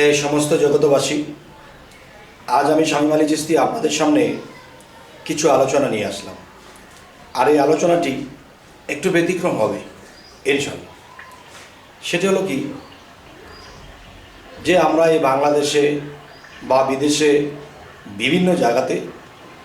হে সমস্ত জগতবাসী, আজ আমি স্বামী চিস্তি আপনাদের সামনে কিছু আলোচনা নিয়ে আসলাম। আর এই আলোচনাটি একটু ব্যতিক্রম হবে এর ইনশাল্লাহ সেটি হলো কি, যে আমরা এই বাংলাদেশে বা বিদেশে বিভিন্ন জায়গাতে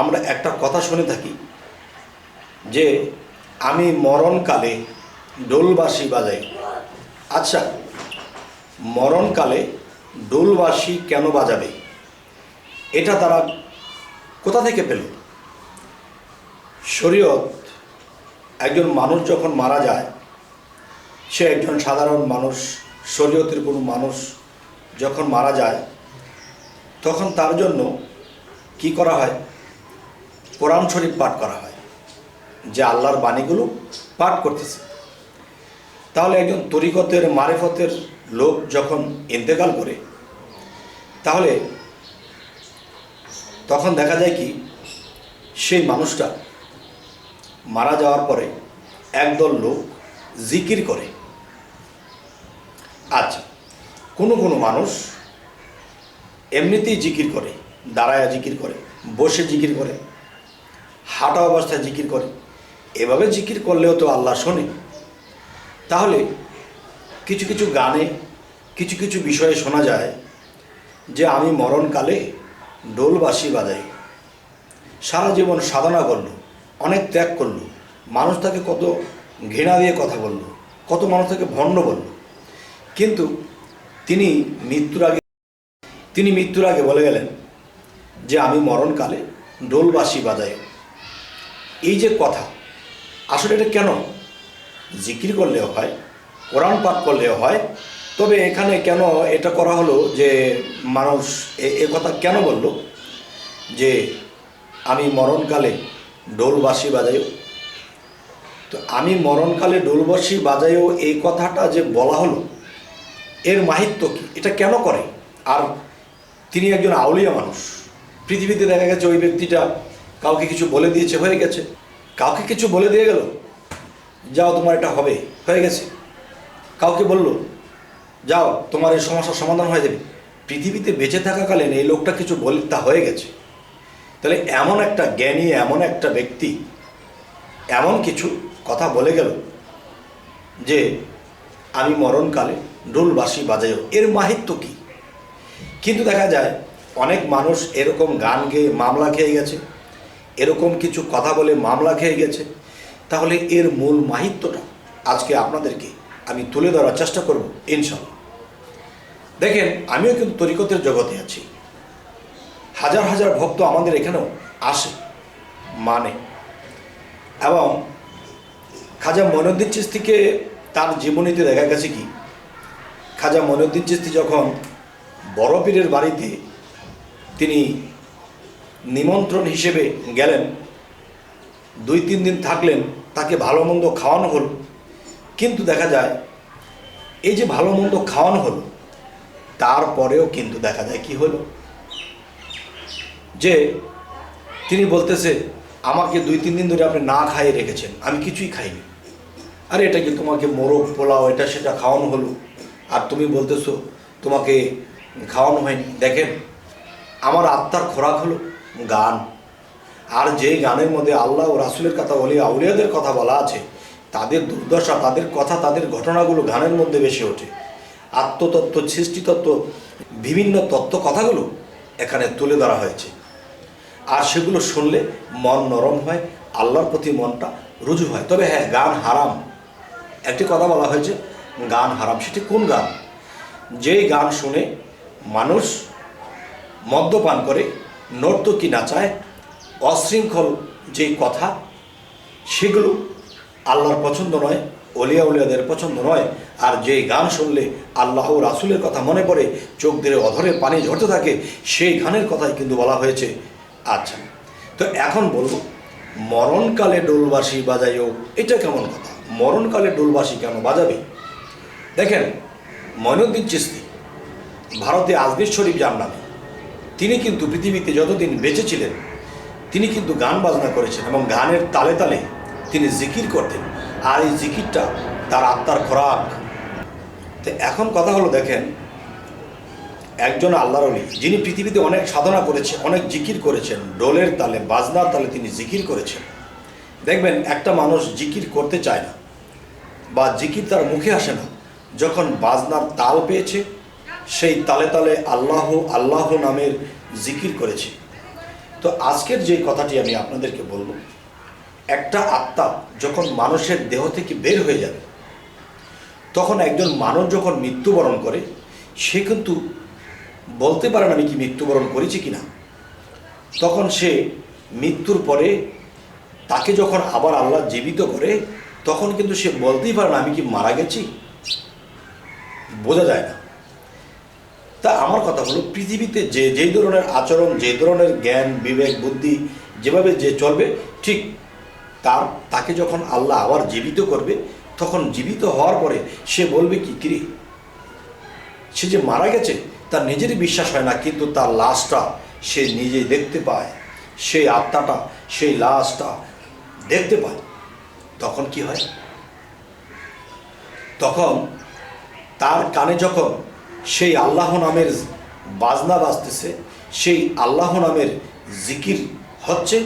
আমরা একটা কথা শুনে থাকি, যে আমি মরণকালে ডোলবাসি বাজাই। আচ্ছা মরণকালে ডোলবাসি কেন বাজাবে? এটা তারা কোথা থেকে পেল? শরীয়ত একজন মানুষ যখন মারা যায়, সে একজন সাধারণ মানুষ, শরীয়তের কোনো মানুষ যখন মারা যায়, তখন তার জন্য কি করা হয়? কোরআন শরীফ পাঠ করা হয়, যে আল্লাহর বাণীগুলো পাঠ করতেছে। তাহলে একজন তরিকতের, মারেফতের লোক যখন ইন্তেকাল করে, তাহলে তখন দেখা যায় কি, সেই মানুষটা মারা যাওয়ার পরে একদল লোক জিকির করে। আচ্ছা কোনো কোনো মানুষ এমনিতেই জিকির করে, দাঁড়ায়া জিকির করে, বসে জিকির করে, হাঁটা অবস্থায় জিকির করে। এভাবে জিকির করলেও তো আল্লাহ শোনে। তাহলে কিছু কিছু গানে, কিছু কিছু বিষয়ে শোনা যায় যে আমি মরণকালে ডোলবাসি বাজাই। সারা জীবন সাধনা করল, অনেক ত্যাগ করল, মানুষ তাকে কত ঘৃণা দিয়ে কথা বলল, কত মানুষ তাকে ভণ্ড বলল। কিন্তু তিনি মৃত্যুর আগে, তিনি মৃত্যুর আগে বলে গেলেন যে আমি মরণকালে ডোলবাসি বাজাই। এই যে কথা, আসলে এটা কেন? জিকির করলেও হয় কোরআন পাঠ করলেও হয়। তবে এখানে কেন এটা করা হলো যে মানুষ এ এ কথা কেন বলল? যে আমি মরণকালে ডোলবাসি বাজাইও। তো আমি মরণকালে ডোলবাসি বাজাইও এই কথাটা যে বলা হলো, এর মাহিত্য কি? এটা কেন করে? আর তিনি একজন আউলিয়া মানুষ। পৃথিবীতে দেখা গেছে ওই ব্যক্তিটা কাউকে কিছু বলে দিয়েছে, হয়ে গেছে। কাউকে কিছু বলে দিয়ে গেল, যাও তোমার এটা হবে, হয়ে গেছে। কাউকে বলল, যাও, তোমার এই সমস্যার সমাধান হয়ে যাবে। পৃথিবীতে বেঁচে থাকাকালীন এই লোকটা কিছু বলে, তা হয়ে গেছে। তাহলে এমন একটা জ্ঞানী, এমন একটা ব্যক্তি, এমন কিছু কথা বলে গেল যে, আমি মরণকালে ডোলবাসি বাজাইও এর মাহিত্য কি? কিন্তু দেখা যায়, অনেক মানুষ এরকম গান গেয়ে মামলা খেয়ে গেছে, এরকম কিছু কথা বলে মামলা খেয়ে গেছে। তাহলে এর মূল মাহিত্যটা আজকে আপনাদেরকে আমি তুলে ধরার চেষ্টা করব ইনশাল্লাহ দেখেন, আমিও কিন্তু তরিকতের জগতে আছি। হাজার হাজার ভক্ত আমাদের এখানেও আসে মানে। এবং খাজা মনুদ্দিন চিস্তিকে তার জীবনীতে দেখা গেছে কি? খাজা মনুদ্দিন চিস্তি যখন বড় পীরের বাড়িতে তিনি নিমন্ত্রণ হিসেবে গেলেন, দুই তিন দিন থাকলেন, তাকে ভালো মন্দ খাওয়ানো হলো কিন্তু দেখা যায়, এই যে ভালো মন্দ খাওয়ানো হলো, তারপরেও কিন্তু দেখা যায় কি হলো? যে তিনি বলতেছে, আমাকে দুই, তিন দিন ধরে আপনি না খাইয়ে রেখেছেন, আমি কিছুই খাইনি। আরে, এটা কি তোমাকে মোরগ, পোলাও, এটা সেটা খাওয়ানো হলো? আর তুমি বলতেছো, তোমাকে খাওয়ানো হয়নি। দেখেন, আমার আত্মার খোরাক হলো গান। আর যে গানের মধ্যে আল্লাহ ও রাসুলের কথা বলি আউলিয়াদের কথা বলা আছে তাদের দুর্দশা, তাদের কথা, তাদের ঘটনাগুলো গানের মধ্যে বেশি ওঠে। আত্মতত্ত্ব, সৃষ্টিতত্ত্ব, বিভিন্ন তত্ত্ব কথাগুলো এখানে তুলে ধরা হয়েছে। আর সেগুলো শুনলে মন নরম হয়, আল্লাহর প্রতি মনটা রুজু হয়। তবে হ্যাঁ গান হারাম। একটি কথা বলা হয়েছে, গান হারাম। সেটি কোন গান? যেই গান শুনে মানুষ মদ্যপান করে, নর্তকী নাচায়, অশৃঙ্খল যেই কথা, সেগুলো আল্লাহর পছন্দ নয়, অলিয়া উলিয়াদের পছন্দ নয়। আর যেই গান শুনলে আল্লাহ রাসুলের কথা মনে পড়ে, চোখ দিয়ে অধরে পানি ঝরতে থাকে, সেই গানের কথাই কিন্তু বলা হয়েছে। আচ্ছা তো এখন বলব, মরণকালে ডোলবাসি বাজাইও, এটা কেমন কথা? মরণকালে ডোলবাসি কেন বাজাবে? দেখেন ময়নুদ্দিন চিস্তি, ভারতে আজমির শরীফ যার নামে, তিনি কিন্তু পৃথিবীতে যতদিন বেঁচে ছিলেন, তিনি কিন্তু গান বাজনা করেছেন এবং গানের তালে তালে তিনি জিকির করতেন। আর এই জিকিরটা তার আত্মার খোরাক। তো এখন কথা হলো, দেখেন, একজন আল্লাহর অলি যিনি পৃথিবীতে অনেক সাধনা করেছে, অনেক জিকির করেছেন ডোলের তালে, বাজনার তালে তিনি জিকির করেছেন। দেখবেন, একটা মানুষ জিকির করতে চায় না, বা জিকির তার মুখে আসে না, যখন বাজনার তাল পেয়েছে, সেই তালে তালে আল্লাহ আল্লাহ নামের জিকির করেছে। তো আজকের যে কথাটি আমি আপনাদেরকে বলব একটা আত্মা যখন মানুষের দেহ থেকে বের হয়ে যাবে, তখন একজন মানুষ যখন মৃত্যুবরণ করে, সে কিন্তু বলতে পারে না আমি কি মৃত্যুবরণ করেছি কি না তখন সে মৃত্যুর পরে তাকে যখন আবার আল্লাহ জীবিত করে, তখন কিন্তু সে বলতেই পারে না আমি কি মারা গেছি? বোঝা যায় না। তা আমার কথা হলো, পৃথিবীতে যে, যেই ধরনের আচরণ, যে ধরনের জ্ঞান, বিবেক, বুদ্ধি, যেভাবে যে চলবে, ঠিক তার, তাকে যখন আল্লাহ আবার জীবিত করবে, তখন জীবিত হওয়ার পরে সে বলবে কি, কিরে, সে যে মারা গেছে, তার নিজেরই বিশ্বাস হয় না, কিন্তু তার লাশটা সে নিজেই দেখতে পায়। সেই আত্মাটা, সেই লাশটা দেখতে পায়। তখন কি হয়? তখন তার কানে যখন সেই আল্লাহ নামের বাজনা বাজতেছে, সেই আল্লাহ নামের জিকির হচ্ছে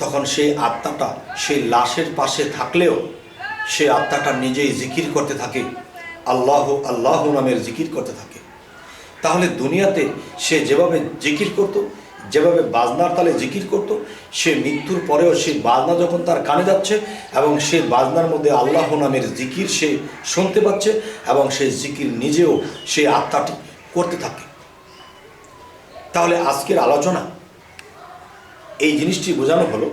তখন সেই আত্মাটা সেই লাশের পাশে থাকলেও সেই আত্মাটা নিজেই জিকির করতে থাকে, আল্লাহ আল্লাহ নামের জিকির করতে থাকে। তাহলে দুনিয়াতে সে যেভাবে জিকির করত, যেভাবে বাজনার তালে জিকির করত, সে মৃত্যুর পরেও সেই বাজনা যখন তার কানে যাচ্ছে এবং সেই বাজনার মধ্যে আল্লাহ নামের জিকির সে শুনতে পাচ্ছে এবং সেই জিকির নিজেও সেই আত্মাটি করতে থাকে। তাহলে আজকের আলোচনা এই জিনিসটি বোঝানো হলো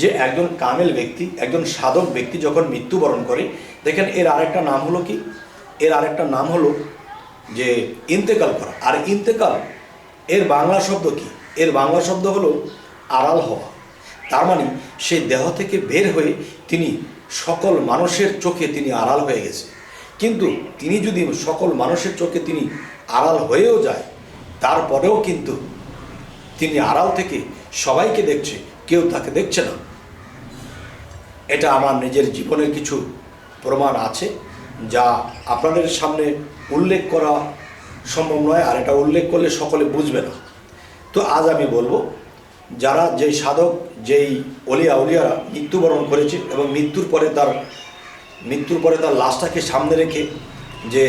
যে একজন কামেল ব্যক্তি, একজন সাধক ব্যক্তি যখন মৃত্যুবরণ করে, দেখেন এর আরেকটা নাম হলো কি? এর আরেকটা নাম হলো যে ইন্তেকাল করা। আর ইন্তেকাল, এর বাংলা শব্দ কি? এর বাংলা শব্দ হলো আড়াল হওয়া। তার মানে সেই দেহ থেকে বের হয়ে তিনি সকল মানুষের চোখে তিনি আড়াল হয়ে গেছে। কিন্তু তিনি যদি সকল মানুষের চোখে তিনি আড়াল হয়েও যায়, তারপরেও কিন্তু তিনি আড়াল থেকে সবাইকে দেখছে, কেউ তাকে দেখছে না। এটা আমার নিজের জীবনের কিছু প্রমাণ আছে, যা আপনাদের সামনে উল্লেখ করা সম্ভব নয়, আর এটা উল্লেখ করলে সকলে বুঝবে না। তো আজ আমি বলব, যারা যেই সাধক, যেই অলিয়া উলিয়ারা মৃত্যুবরণ করেছে এবং মৃত্যুর পরে তার, মৃত্যুর পরে তার লাশটাকে সামনে রেখে যে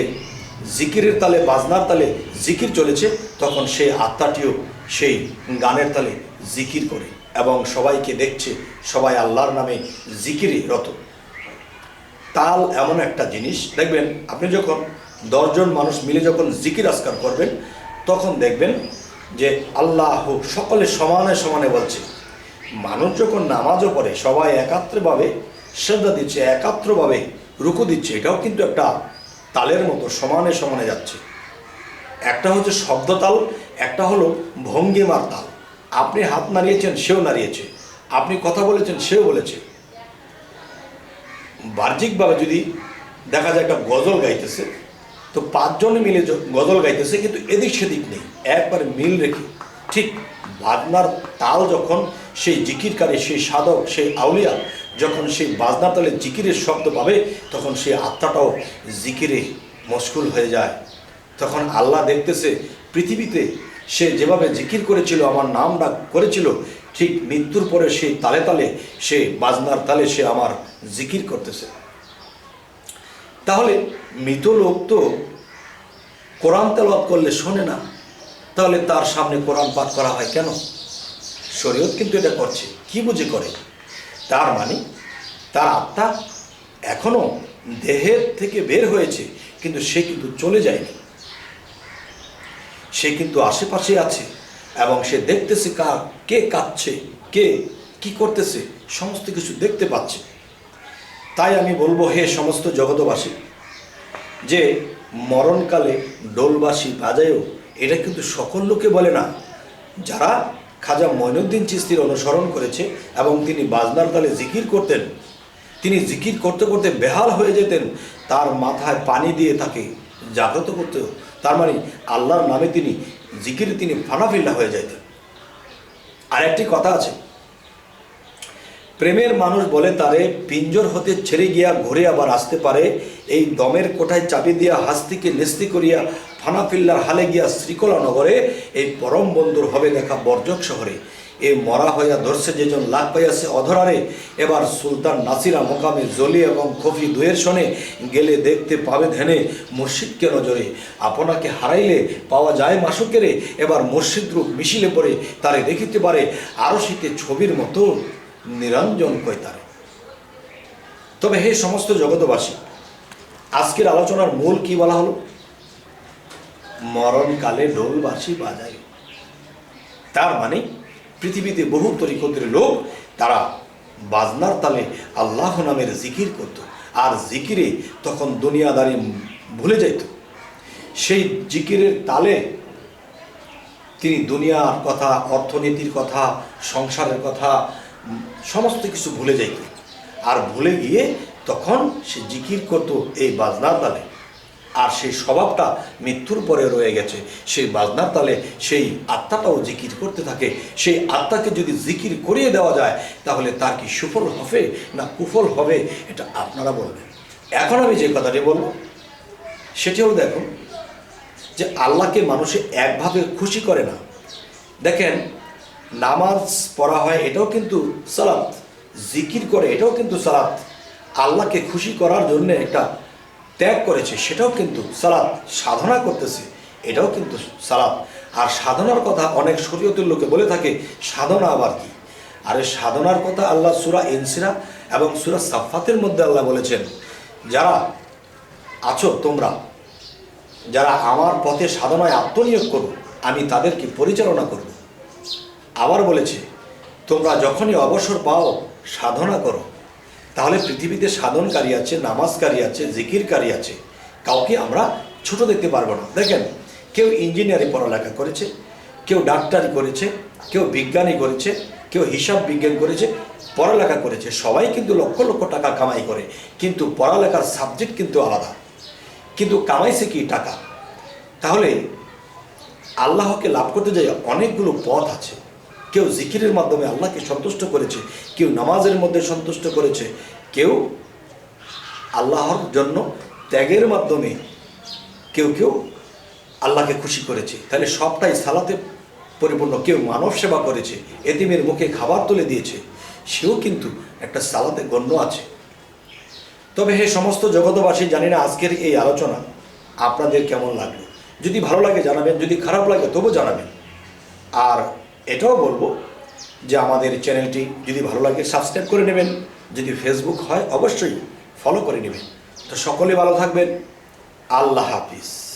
জিকিরের তালে, বাজনার তালে জিকির চলেছে, তখন সেই আত্মাটিও সেই গানের তালে জিকির করে এবং সবাইকে দেখছে সবাই আল্লাহর নামে জিকিরে রত। তাল এমন একটা জিনিস, দেখবেন আপনি যখন দশজন মানুষ মিলে যখন জিকির আসকার করবেন, তখন দেখবেন যে আল্লাহ হোক সকলে সমানে সমানে বলছে। মানুষ যখন নামাজও পড়ে, সবাই একাত্রভাবে শ্রদ্ধা দিচ্ছে, একাত্রভাবে রুকু দিচ্ছে, এটাও কিন্তু একটা তালের মতো সমানে সমানে যাচ্ছে। একটা হচ্ছে শব্দ তাল, একটা হলো ভঙ্গিমার তাল। আপনি হাত নাড়িয়েছেন, সেও নাড়িয়েছে। আপনি কথা বলেছেন, সেও বলেছে। বাহ্যিকভাবে যদি দেখা যায় একটা গজল গাইতেছে, তো পাঁচজনে মিলে গজল গাইতেছে, কিন্তু এদিক সেদিক নেই। একবার মিল রেখে, ঠিক বাজনার তাল যখন সেই জিকিরকারী সেই সাধক, সেই আউলিয়া যখন সেই বাজনা তালে জিকিরের শব্দ পাবে, তখন সেই আত্মাটাও জিকিরে মশগুল হয়ে যায়। তখন আল্লাহ দেখতেছে, পৃথিবীতে সে যেভাবে জিকির করেছিল, আমার নাম ডাক করেছিল, ঠিক মৃত্যুর পরে সেই তালে তালে, সে বাজনার তালে সে আমার জিকির করতেছে। তাহলে মৃত লোক তো কোরআন তেলাওয়াত করলে শোনে না, তাহলে তার সামনে কোরআন পাঠ করা হয় কেন? শরীয়ত কিন্তু এটা করছে, কি বুঝে করে? তার মানে তার আত্মা এখনও দেহের থেকে বের হয়েছে, কিন্তু সে কিন্তু চলে যায়নি। সে কিন্তু আশেপাশে আছে এবং সে দেখতেছে কার, কে কাঁদছে, কে কি করতেছে, সমস্ত কিছু দেখতে পাচ্ছে তাই আমি বলব, হে সমস্ত জগতবাসী যে মরণকালে ডোলবাসী বাজায়ও, এটা কিন্তু সকল লোকে বলে না যারা খাজা মঈনুদ্দিন চিস্তির অনুসরণ করেছে এবং তিনি বাজনার তালে জিকির করতেন, তিনি জিকির করতে করতে বেহাল হয়ে যেতেন, তার মাথায় পানি দিয়ে তাকে জাগ্রত করতে। তার মানে আল্লাহর নামে তিনি, জিকিরে তিনি ফানাফিল্লা হয়ে যাইতেন। আর একটি কথা আছে। প্রেমের মানুষ বলে তারে, পিঞ্জর হতে ছেড়ে গিয়া ঘুরে আবার আসতে পারে, এই দমের কোঠায় চাবি দিয়া হাস্তিকে নেস্তি করিয়া ফানাফিল্লার হালে গিয়া শ্রীকলা নগরে এই পরম বন্ধুর হবে দেখা বর্জক শহরে। এ মরা হইয়া ধরছে যেজন লাভ পাইয়াছে অধরারে। এবার সুলতান নাসিরা মোকামে জলি এবং খফি দুয়ের শনে গেলে দেখতে পাবে ধ্যানে মসজিদকে নজরে। আপনাকে হারাইলে পাওয়া যায় মাসুকেরে। এবার মসজিদ রূপ মিশিলে পরে তারে দেখিতে পারে আরও শীতে ছবির মতো নিরঞ্জন কয় তারে তবে হে সমস্ত জগতবাসী আজকের আলোচনার মূল কি বলা হলো? মরণকালে ঢোলবাসী বাজায় তার মানে পৃথিবীতে বহু তরিকতের লোক, তারা বাজনার তালে আল্লাহ নামের জিকির করত। আর জিকিরে তখন দুনিয়াদারি ভুলে যাইত। সেই জিকিরের তালে তিনি দুনিয়ার কথা, অর্থনীতির কথা, সংসারের কথা, সমস্ত কিছু ভুলে যাইত। আর ভুলে গিয়ে তখন সে জিকির করত এই বাজনার তালে। আর সেই স্বভাবটা মৃত্যুর পরে রয়ে গেছে। সেই বাজনার তালে সেই আত্মাটাও জিকির করতে থাকে। সেই আত্মাকে যদি জিকির করিয়ে দেওয়া যায়, তাহলে তার কি সুফল হবে না কুফল হবে, এটা আপনারা বলবেন। এখন আমি যে কথাটি বলব, সেটি হলো দেখুন, যে আল্লাহকে মানুষে একভাবে খুশি করে না। দেখেন, নামাজ পড়া হয়, এটাও কিন্তু সালাত। জিকির করে, এটাও কিন্তু সালাত। আল্লাহকে খুশি করার জন্য একটা ত্যাগ করেছে, সেটাও কিন্তু সালাত, সাধনা করতেছে, এটাও কিন্তু সালাত। আর সাধনার কথা অনেক শরীয়তের লোকে বলে থাকে, সাধনা আবার কি? আর এই সাধনার কথা আল্লাহ সুরা ইনসিরা এবং সুরা সাফাতের মধ্যে আল্লাহ বলেছেন, যারা আছো তোমরা, যারা আমার পথে সাধনায় আত্মনিয়োগ করো, আমি তাদেরকে পরিচালনা করব। আবার বলেছে, তোমরা যখনই অবসর পাও, সাধনা করো। তাহলে পৃথিবীতে সাধনকারী আছে, নামাজকারী আছে, জিকিরকারী আছে, কাউকে আমরা ছোট দেখতে পারব না। দেখেন, কেউ ইঞ্জিনিয়ারিং পড়ালেখা করেছে, কেউ ডাক্তারি করেছে, কেউ বিজ্ঞানী করেছে, কেউ হিসাব বিজ্ঞান করেছে, পড়ালেখা করেছে। সবাই কিন্তু লক্ষ লক্ষ টাকা কামাই করে, কিন্তু পড়ালেখার সাবজেক্ট কিন্তু আলাদা। কিন্তু কামাইছে কি টাকা? তাহলে আল্লাহকে লাভ করতে যাই অনেকগুলো পথ আছে কেউ জিকিরের মাধ্যমে আল্লাহকে সন্তুষ্ট করেছে, কেউ নামাজের মধ্যে সন্তুষ্ট করেছে, কেউ আল্লাহর জন্য ত্যাগের মাধ্যমে কেউ কেউ আল্লাহকে খুশি করেছে। তাহলে সবটাই সালাতে পরিপূর্ণ। কেউ মানব সেবা করেছে, এতিমের মুখে খাবার তুলে দিয়েছে, সেও কিন্তু একটা সালাতে গণ্য আছে। তবে হে সমস্ত জগতবাসী জানি না আজকের এই আলোচনা আপনাদের কেমন লাগল? যদি ভালো লাগে জানাবেন, যদি খারাপ লাগে তবু জানাবেন। আর এটাও বলব যে আমাদের চ্যানেলটি যদি ভালো লাগে সাবস্ক্রাইব করে নেবেন। যদি ফেসবুক হয়, অবশ্যই ফলো করে নেবেন। তো সকলে ভালো থাকবেন। আল্লাহ হাফিজ।